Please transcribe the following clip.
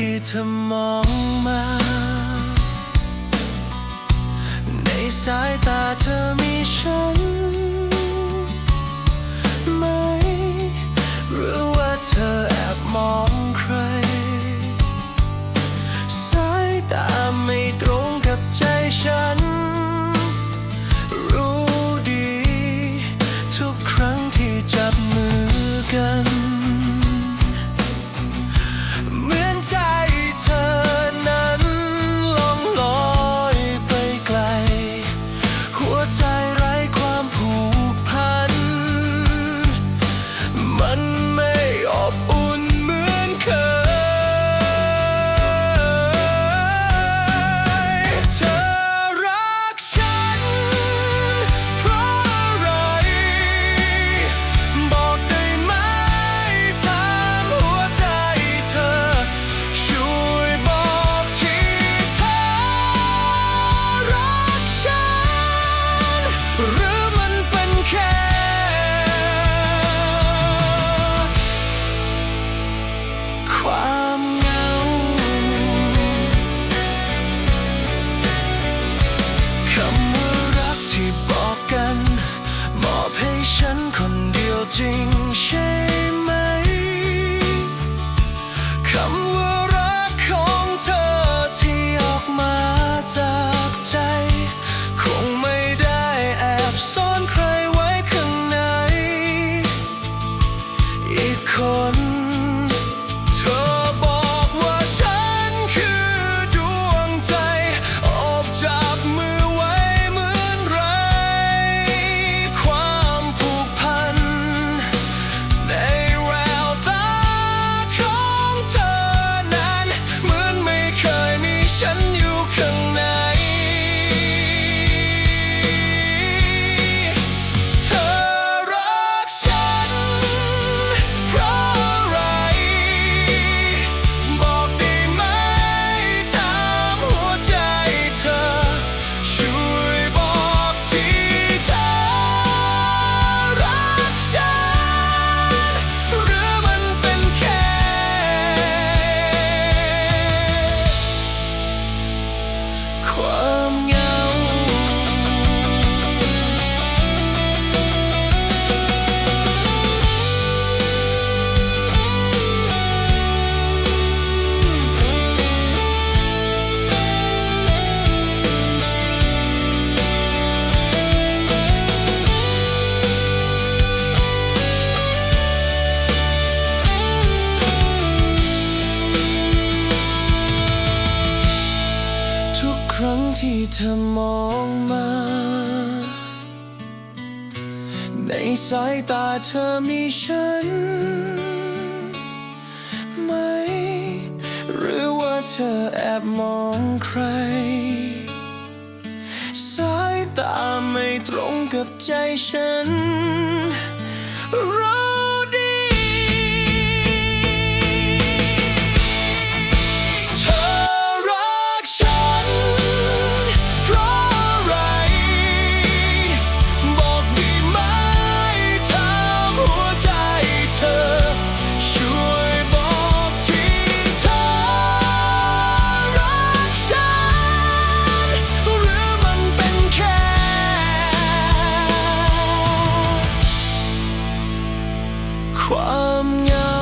ที่เธอมองมา ในสายตาเธอมีฉัน เธอมองมา ในสายตาเธอมีฉันไหม หรือว่าเธอแอบมองใคร สายตาไม่ตรงกับใจฉัน ความงาย。